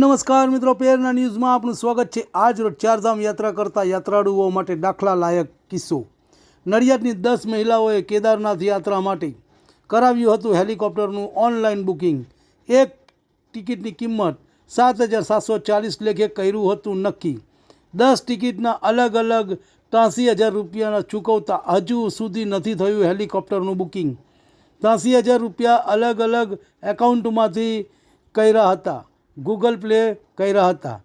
નમસ્કાર મિત્રો પેરના ન્યૂઝમાં આપનું સ્વાગત છે. આજ રોજ ચારધામ યાત્રા કરતા યાત્રાળુઓ માટે દાખલા લાયક કિસ્સો. નડિયાદની દસ મહિલાઓએ કેદારનાથ યાત્રા માટે કરાવ્યું હતું હેલિકોપ્ટરનું ઓનલાઈન બુકિંગ. એક ટિકિટની કિંમત સાત હજાર સાતસો ચાલીસ લેખે કર્યું હતું નક્કી. દસ ટિકિટના અલગ અલગ ત્યાંસી હજાર રૂપિયાના ચૂકવતા હજુ સુધી નથી થયું હેલિકોપ્ટરનું બુકિંગ. ત્યાંસી હજાર રૂપિયા અલગ અલગ એકાઉન્ટમાંથી કર્યા હતા. ગૂગલ પ્લે કર્યા હતા.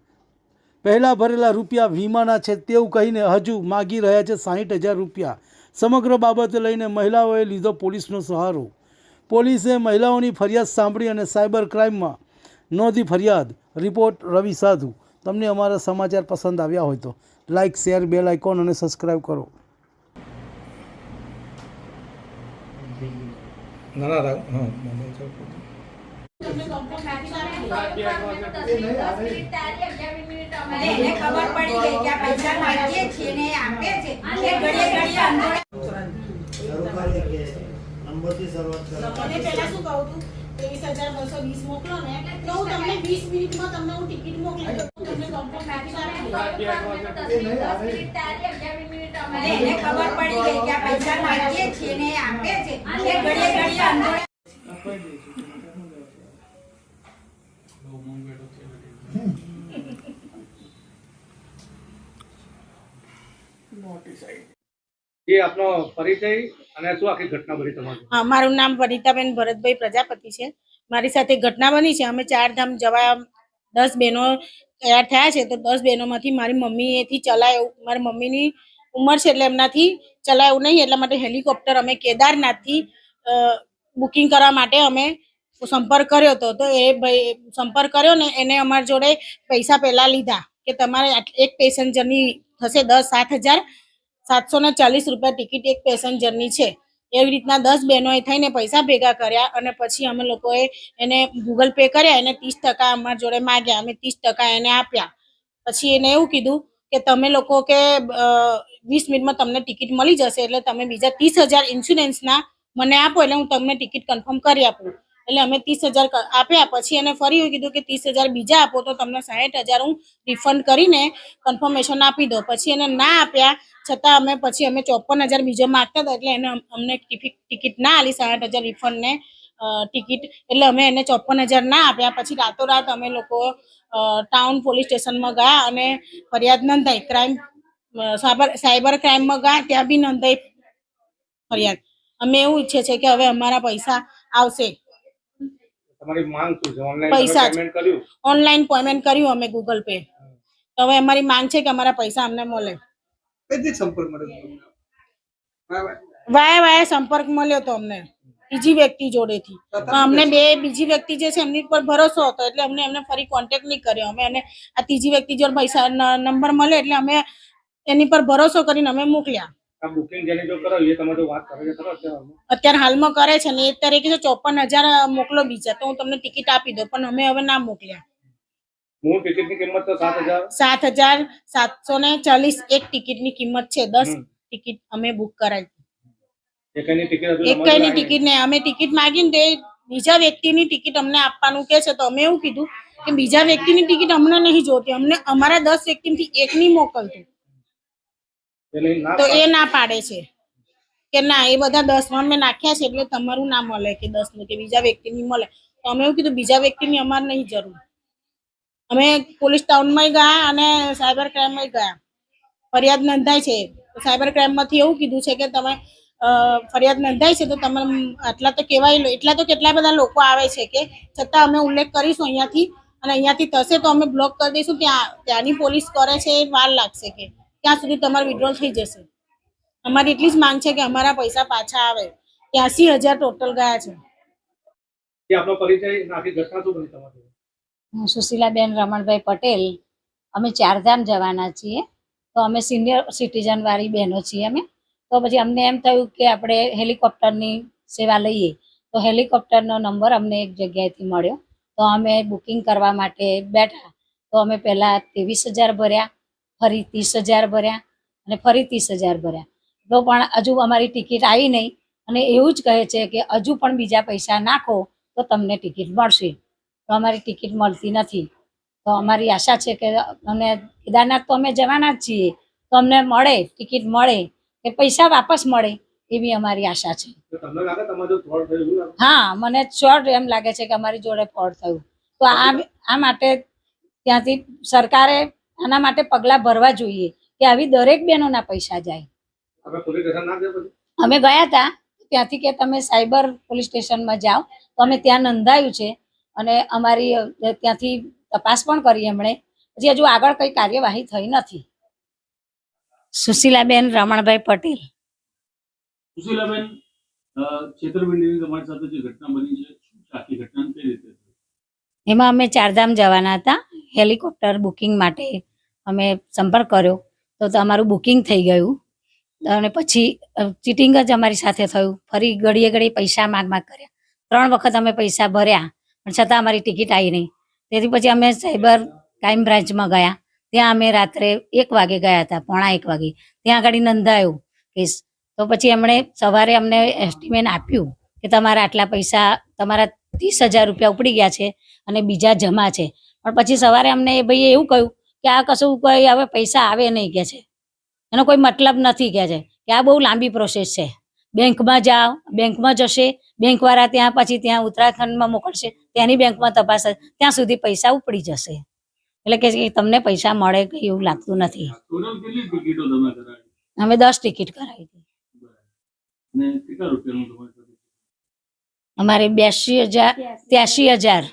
પહેલાં ભરેલા રૂપિયા વીમાના છે તેવું કહીને હજુ માગી રહ્યા છે સાહીઠ હજાર રૂપિયા. સમગ્ર બાબતે લઈને મહિલાઓએ લીધો પોલીસનો સહારો. પોલીસે મહિલાઓની ફરિયાદ સાંભળી અને સાયબર ક્રાઇમમાં નોંધી ફરિયાદ. રિપોર્ટ રવિ સાધુ. તમને અમારા સમાચાર પસંદ આવ્યા હોય તો લાઇક, શેર બેલ આઇકોન અને સબસ્ક્રાઈબ કરો. ના ના રાખ હા મને ચાલ અને એને ખબર પડી ગઈ કે ને એટલે ઘડીએ તમને ખબર પડી ગઈ કે પૈસા માંગીએ છીએ ને એ આપે છે. અંદર હા, મારું નામ વનિતાબેન ભરતભાઈ પ્રજાપતિ છે. મારી સાથે ઘટના બની છે. અમે ચારધામ જવા દસ બહેનો તૈયાર થયા છે. તો દસ બહેનોમાંથી મારી મમ્મીએથી ચલાય મારી મમ્મીની ઉંમર છે એટલે એમનાથી ચલાયું નહીં. એટલા માટે હેલિકોપ્ટર અમે કેદારનાથથી બુકિંગ કરવા માટે અમે સંપર્ક કર્યો હતો. તો એ ભાઈ, સંપર્ક કર્યો ને એને અમારી જોડે પૈસા પહેલા લીધા કે તમારે એક પેસેન્જરની થશે દસ સાત હજાર. સાતસો ને ચાલીસ રૂપિયા ટિકિટ એક પેસેન્જરની છે. એવી રીતના દસ બહેનોએ થઈને પૈસા ભેગા કર્યા અને પછી અમે લોકોએ એને ગૂગલ પે કર્યા, એને ત્રીસ ટકા અમારા જોડે માગ્યા, અમે ત્રીસ ટકા એને આપ્યા. પછી એને એવું કીધું કે તમે લોકો કે વીસ મિનિટમાં તમને ટિકિટ મળી જશે એટલે તમે બીજા ત્રીસ હજાર ઇન્સ્યોરન્સના મને આપો એટલે હું તમને ટિકિટ કન્ફર્મ કરી આપું. એટલે અમે ત્રીસ હજાર આપ્યા. પછી એને ફરી એવું કીધું કે ત્રીસ હજાર બીજા આપો તો તમને સાઠ હજાર હું રિફંડ કરીને કન્ફર્મેશન આપી દો પછી એને ના આપ્યા. છતાં અમે પછી અમે ચોપન હજાર બીજો માગતા હતા એટલે એને અમને ટિકિટ ના આલી સાઠ હજાર રિફંડ ને ટિકિટ. એટલે અમે એને ચોપન હજાર ના આપ્યા. પછી રાતોરાત અમે લોકો ટાઉન પોલીસ સ્ટેશનમાં ગયા અને ફરિયાદ નોંધાઈ. ક્રાઇમ સાયબર સાયબર ક્રાઇમમાં ગયા, ત્યાં બી નોંધાઈ ફરિયાદ. અમે એવું ઈચ્છે છે કે હવે અમારા પૈસા આવશે. તમારી માંગ શું છે? ઓનલાઈન પૈસા જ. પેમેન્ટ કર્યું? ઓનલાઈન પેમેન્ટ કર્યું અમે ગૂગલ પે તો હવે અમારી માંગ છે કે અમારા પૈસા અમને મળે. કઈથી સંપર્ક મળ્યો. વાયા વાયા સંપર્ક મળ્યો તો અમને બીજી વ્યક્તિ જોડેથી. તો અમને બે બીજી વ્યક્તિ જે છે એમની પર ભરોસો હતો એટલે અમને એમને ફરી કોન્ટેક્ટ નહીં કર્યો. અમે એને આ ત્રીજી વ્યક્તિ જોડે પૈસા નંબર મળે એટલે અમે એની પર ભરોસો કરીને અમે મોકલ્યા. અત્યારે હાલમાં? કરે છે ને એ તારીખે છે ચોપન હજાર મોકલો બીજા તો હું તમને ટિકિટ આપી દઉં પણ અમે હવે ના મોકલ્યા. મૂળ ટિકિટની કિંમત તો સાત હજાર? સાત હજાર સાતસો ને ચાલીસ એક ટિકિટની કિંમત છે દસ ટિકિટ અમે બુક કરાવી. એકની ટિકિટ એક ટિકિટ ને અમે ટિકિટ માગીને તે બીજા વ્યક્તિની ટિકિટ અમને આપવાનું કે છે તો અમે એવું કીધું કે બીજા વ્યક્તિની ટિકિટ અમને નહીં જોતી અમને અમારા દસ વ્યક્તિમાંથી એકની મોકલતું. ના તો એ ના પાડે છે. કે ના એ બધા દસમાં મેં નાખ્યા છે એટલે તમારું ના મળે કે દસનું કે બીજા વ્યક્તિની મળે. તો અમે એવું કીધું બીજા વ્યક્તિની અમારે નહીં જરૂર. અમે પોલીસ ટાઉનમાં ગયા અને સાયબર ક્રાઇમમાં ગયા. ફરિયાદ નોંધાય છે. સાયબર ક્રાઇમમાંથી એવું કીધું છે કે તમે ફરિયાદ નોંધાય છે તો તમે આટલા તો કેવાય એટલા તો કેટલા બધા લોકો આવે છે કે છતાં અમે ઉલ્લેખ કરીશું અહીંયાથી અને અહીંયાથી થશે તો અમે બ્લોક કરી દઈશું. ત્યાં ત્યાંની પોલીસ કરે છે એ વાર લાગશે કે. ત્યાં સુધી તમારું વિડ્રોલ થઈ જશે. અમારી એટલી જ માંગ છે કે અમારા પૈસા પાછા આવે. ત્યાંસી હજાર ટોટલ ગયા છે. એ આપનો પરિચય અને આખી ઘટના શું બની તમારી? હું સુશીલાબેન રમણભાઈ પટેલ. અમે ચારધામ જવાના છીએ. તો અમે સિનિયર સિટીઝન વાળી બહેનો છીએ અમે. તો પછી અમને એમ થયું કે આપણે હેલિકોપ્ટરની સેવા લઈએ. તો હેલિકોપ્ટરનો નંબર અમને એક જગ્યાએથી મળ્યો. તો અમે બુકિંગ કરવા માટે બેઠા. તો અમે પહેલાં ત્રેવીસ હજાર ભર્યા. ફરી ત્રીસ હજાર ભર્યા અને ફરી ત્રીસ હજાર ભર્યા. તો પણ હજુ અમારી ટિકિટ આવી નહીં અને એવું જ કહે છે કે હજુ પણ બીજા પૈસા નાખો તો તમને ટિકિટ મળશે. તો અમારી ટિકિટ મળતી નથી. તો અમારી આશા છે કે અમે કેદારનાથ તો અમે જવાના જ છીએ. તો અમને મળે ટિકિટ મળે કે પૈસા વાપસ મળે એવી અમારી આશા છે? હા મને શોર્ટ એમ લાગે છે કે અમારી જોડે ફ્રોડ થયું. તો આ આ માટે ત્યાંથી સરકારે આના માટે પગલાં ભરવા જોઈએ કે આવી દરેક બહેનોના પૈસા જાય. પછી? અમે ગયા હતા ત્યાંથી કે તમે સાયબર પોલીસ સ્ટેશનમાં જાઓ તો અમે ત્યાં નોંધાયું છે અને અમારી ત્યાંથી તપાસ પણ કરી એમણે. હજી હજુ આગળ કઈ કાર્યવાહી થઈ નથી. સુશીલાબેન રમણભાઈ પટેલ. સુશીલાબેન છેતરપિંડીની તમારી સાથે જે ઘટના બની છે આખી ઘટના કઈ રીતે? એમાં અમે ચારધામ જવાના હતા. હેલિકોપ્ટર બુકિંગ માટે અમે સંપર્ક કર્યો. તો તમારું બુકિંગ થઈ ગયું. અને પછી ચીટિંગ જ અમારી સાથે થયું. ફરી ઘડીએ ઘડીએ પૈસા માગ માગ કર્યા. ત્રણ વખત અમે પૈસા ભર્યા, પણ છતાં અમારી ટિકિટ આવી નહીં. તેથી પછી અમે સાયબર ક્રાઇમ બ્રાન્ચમાં ગયા. ત્યાં અમે રાત્રે એક વાગે ગયા હતા, પોણા એક વાગે. ત્યાં આગળ નોંધાયો કેસ તો પછી એમણે સવારે અમને એસ્ટિમેટ આપ્યું કે તમારા આટલા પૈસા, તમારા ત્રીસ હજાર રૂપિયા ઉપડી ગયા છે અને બીજા જમા છે. પણ પછી સવારે અમને એ ભાઈએ એવું કહ્યું કે આ કશું કોઈ હવે પૈસા આવે નહીં કે છે. એનો કોઈ મતલબ નથી કે છે કે આ બહુ લાંબી પ્રોસેસ છે. બેંકમાં જાઓ બેંકમાં જશે બેંકવાળા ત્યાં પછી ત્યાં ઉત્તરાખંડમાં મોકલશે ત્યાંની બેંકમાં તપાસ ત્યાં સુધી પૈસા ઉપડી જશે. એટલે કે તમને પૈસા મળે એવું લાગતું નથી. અમે દસ ટિકિટ કરાવી હતી. અમારે બ્યાસી હજાર ત્યાસી હજાર.